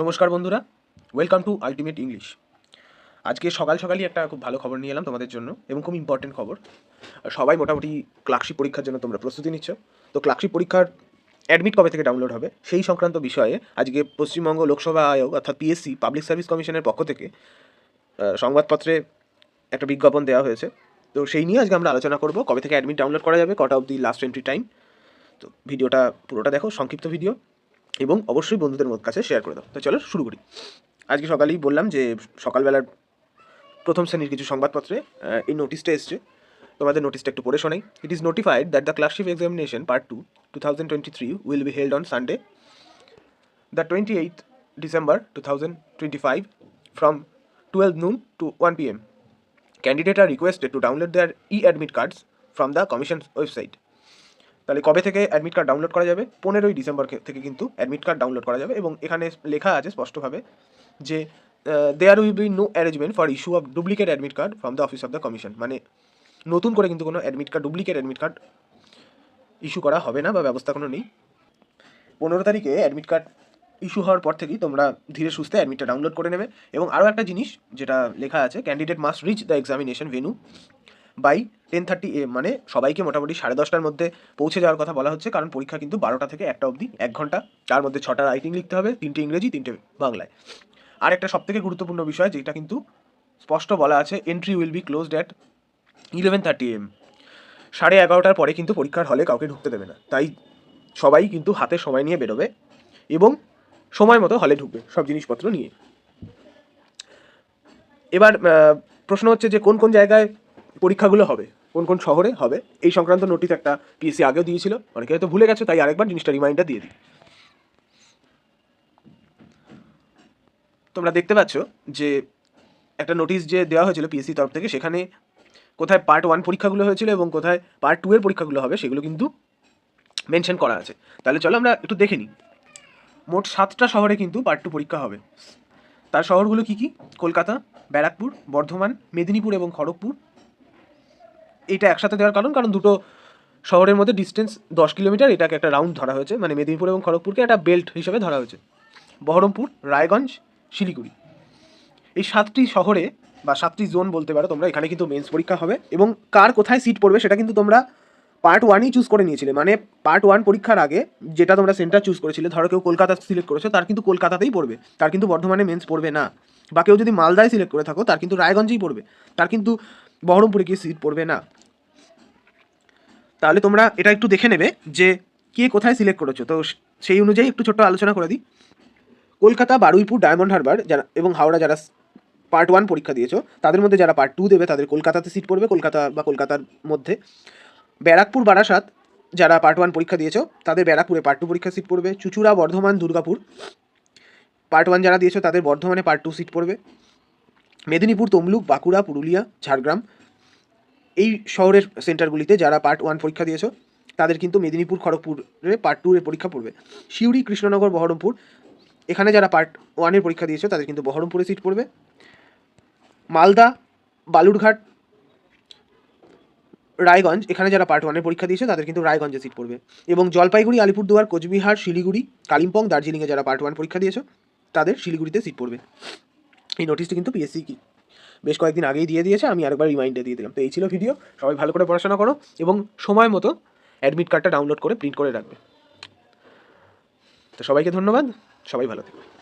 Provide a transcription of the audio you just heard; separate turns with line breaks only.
নমস্কার বন্ধুরা welcome to ultimate English আজকে সকাল সকালই একটা খুব ভালো খবর নিয়ে এলাম তোমাদের জন্য এবং খুব ইম্পর্টেন্ট খবর। সবাই মোটামুটি ক্লার্কশিপ পরীক্ষার জন্য তোমরা প্রস্তুতি নিচ্ছ। তো ক্লার্কশিপ পরীক্ষার অ্যাডমিট কবে থেকে ডাউনলোড হবে সেই সংক্রান্ত বিষয়ে আজকে পশ্চিমবঙ্গ লোকসভা আয়োগ অর্থাৎ পিএসসি পাবলিক সার্ভিস কমিশনের পক্ষ থেকে সংবাদপত্রে একটা বিজ্ঞাপন দেওয়া হয়েছে। তো সেই নিয়ে আজকে আমরা আলোচনা করব কবে থেকে অ্যাডমিট ডাউনলোড করা যাবে, কটা অবধি লাস্ট এন্ট্রি টাইম তো ভিডিওটা পুরোটা দেখো, সংক্ষিপ্ত ভিডিও। এবং অবশ্যই বন্ধুদের কাছে শেয়ার করে দাও। তো চলো শুরু করি। আজকে সকালেই বললাম যে, সকালবেলার প্রথম শ্রেণির কিছু সংবাদপত্রে এই নোটিশটা এসছে। তোমাদের নোটিশটা একটু পড়ে শোনাই। It is notified that the clerkship examination part two two thousand twenty three will be held on Sunday the twenty eight December two thousand twenty five from twelve noon to one P M candidate are requested to download their E admit cards from the commission website তাহলে কবে থেকে admit card download করা যাবে? পনেরোই December থেকে কিন্তু admit card download করা যাবে এবং এখানে লেখা আছে স্পষ্টভাবে যে there will be no arrangement for issue of duplicate admit card from the office of the commission মানে নতুন করে কিন্তু কোনো admit card duplicate admit card issue করা হবে না বা ব্যবস্থা কোনো নেই। পনেরো তারিখে অ্যাডমিট কার্ড ইস্যু হওয়ার পর থেকেই তোমরা ধীরে সুস্থে অ্যাডমিটটা ডাউনলোড করে নেবে। এবং আরও একটা জিনিস যেটা লেখা আছে candidate must reach the examination venue by ten thirty A মানে সবাইকে মোটামুটি সাড়ে দশটার মধ্যে পৌঁছে যাওয়ার কথা বলা হচ্ছে, কারণ পরীক্ষা কিন্তু বারোটা থেকে একটা অবধি, এক ঘণ্টা। তার মধ্যে ছটা রাইটিং লিখতে হবে, তিনটে ইংরেজি, তিনটে বাংলায়। আর একটা সবথেকে গুরুত্বপূর্ণ বিষয়, যেটা কিন্তু স্পষ্ট বলা আছে entry will be closed at eleven thirty AM সাড়ে এগারোটার পরে কিন্তু পরীক্ষার হলে কাউকে ঢুকতে দেবে না। তাই সবাই কিন্তু হাতে সময় নিয়ে বেরোবে এবং সময় মতো হলে ঢুকবে, সব জিনিসপত্র নিয়ে। এবার প্রশ্ন হচ্ছে যে কোন কোন জায়গায় পরীক্ষাগুলো হবে, কোন কোন শহরে হবে, এই সংক্রান্ত নোটিশ একটা পিএসসি আগেও দিয়েছিল। অনেকে হয়তো ভুলে গেছে, তাই আরেকবার জিনিসটা রিমাইন্ডার দিয়ে দিই। তোমরা দেখতে পাচ্ছ যে একটা নোটিশ যে দেওয়া হয়েছিল পিএসসি তরফ থেকে, সেখানে কোথায় পার্ট ওয়ান পরীক্ষাগুলো হয়েছিল এবং কোথায় পার্ট টু এর পরীক্ষাগুলো হবে, সেগুলো কিন্তু মেনশন করা আছে। তাহলে চলো আমরা একটু দেখে নিই। মোট সাতটা শহরে কিন্তু পার্ট টু পরীক্ষা হবে। তার শহরগুলো কি কি? কলকাতা, ব্যারাকপুর, বর্ধমান, মেদিনীপুর এবং খড়গপুর। এইটা একসাথে দেওয়ার কারণ কারণ দুটো শহরের মধ্যে ডিস্টেন্স দশ কিলোমিটার, এটাকে একটা রাউন্ড ধরা হয়েছে মানে মেদিনীপুর এবং খড়গপুরকে একটা বেল্ট হিসেবে ধরা হয়েছে। বহরমপুর, রায়গঞ্জ, শিলিগুড়ি। এই সাতটি শহরে বা সাতটি জোন বলতে পারো তোমরা, এখানে কিন্তু মেন্স পরীক্ষা হবে এবং কার কোথায় সিট পড়বে সেটা কিন্তু তোমরা পার্ট ওয়ানই চুজ করে নিয়েছিলে। মানে পার্ট ওয়ান পরীক্ষার আগে যেটা তোমরা সেন্টার চুজ করেছিলে, ধরো কেউ কলকাতা সিলেক্ট করেছ, তার কিন্তু কলকাতাতেই পড়বে, তার কিন্তু বর্ধমানে মেন্স পড়বে না। বা কেউ যদি মালদায় সিলেক্ট করে থাকো, তার কিন্তু রায়গঞ্জেই পড়বে, তার কিন্তু বহরমপুরে গিয়ে সিট পড়বে না। তাহলে তোমরা এটা একটু দেখে নেবে যে কে কোথায় সিলেক্ট করেছ। তো সেই অনুযায়ী একটু ছোট্ট আলোচনা করে দিই। কলকাতা, বারুইপুর, ডায়মন্ড হারবার যারা এবং হাওড়া যারা পার্ট ওয়ান পরীক্ষা দিয়েছ, তাদের মধ্যে যারা পার্ট টু দেবে, তাদের কলকাতাতে সিট পড়বে, কলকাতা বা কলকাতার মধ্যে। ব্যারাকপুর, বারাসাত যারা পার্ট ওয়ান পরীক্ষা দিয়েছ, তাদের ব্যারাকপুরে পার্ট টু পরীক্ষা সিট পড়বে। চুচুড়া, বর্ধমান, দুর্গাপুর পার্ট ওয়ান যারা দিয়েছ, তাদের বর্ধমানে পার্ট টু সিট পড়বে। মেদিনীপুর, তমলুক, বাঁকুড়া, পুরুলিয়া, ঝাড়গ্রাম এই শহরের সেন্টারগুলিতে যারা পার্ট ওয়ান পরীক্ষা দিয়েছ, তাদের কিন্তু মেদিনীপুর, খড়গপুরে পার্ট টু এর পরীক্ষা পড়বে। সিউড়ি, কৃষ্ণনগর, বহরমপুর, এখানে যারা পার্ট ওয়ানের পরীক্ষা দিয়েছ, তাদের কিন্তু বহরমপুরে সিট পড়বে। মালদা, বালুরঘাট, রায়গঞ্জ, এখানে যারা পার্ট ওয়ানের পরীক্ষা দিয়েছে, তাদের কিন্তু রায়গঞ্জে সিট পড়বে। এবং জলপাইগুড়ি, আলিপুরদুয়ার, কোচবিহার, শিলিগুড়ি, কালিম্পং, দার্জিলিংয়ে যারা পার্ট ওয়ান পরীক্ষা দিয়েছ, তাদের শিলিগুড়িতে সিট পড়বে। এই নোটিশটি কিন্তু পিএসসি কি? বেশ কয়েকদিন আগেই দিয়ে দিয়েছে, আমি আরেকবার রিমাইন্ডে দিয়ে দিলাম। তো এই ছিল ভিডিও সবাই ভালো করে পড়াশোনা করো এবং সময় মতো অ্যাডমিট কার্ডটা ডাউনলোড করে প্রিন্ট করে রাখবে। তো সবাইকে ধন্যবাদ, সবাই ভালো থেকো।